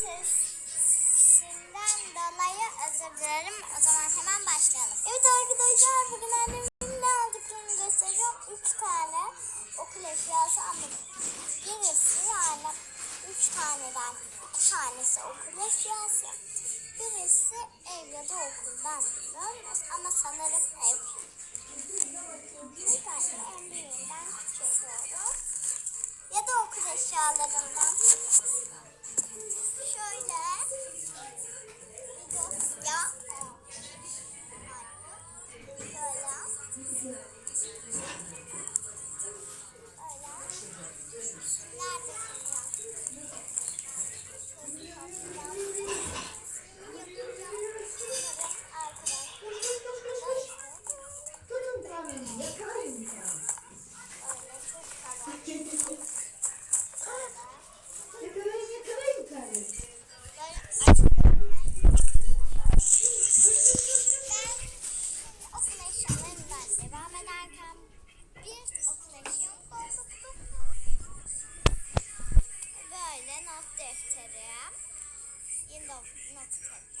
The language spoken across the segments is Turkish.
sesinden dolayı özür dilerim. O zaman hemen başlayalım. Evet arkadaşlar bugün annemin ne aldıklarını göstereceğim. Üç tane okul eşyası aldım. Birisi yani üç taneden iki tanesi okul eşyası. Birisi ev ya da okuldan. Bilmiyorum ama sanırım ev. Bir tane en büyüğünden çekiyorum. Ya da okul eşyalarından. Not defteri. Yine not defteri.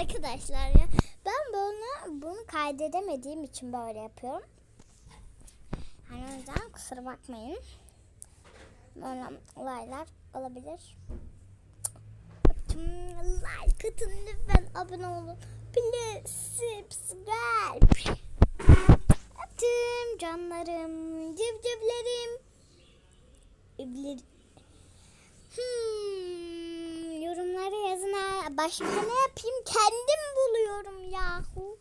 arkadaşlar ya ben bunu bunu kaydedemediğim için böyle yapıyorum. Yani o yüzden kusura bakmayın. Böyle olaylar olabilir. Like atın lütfen abone olun. Please subscribe. Öptüm canlarım. Civcivlerim. İblir. Hmm, Başka ne yapayım? Kendim buluyorum yahu.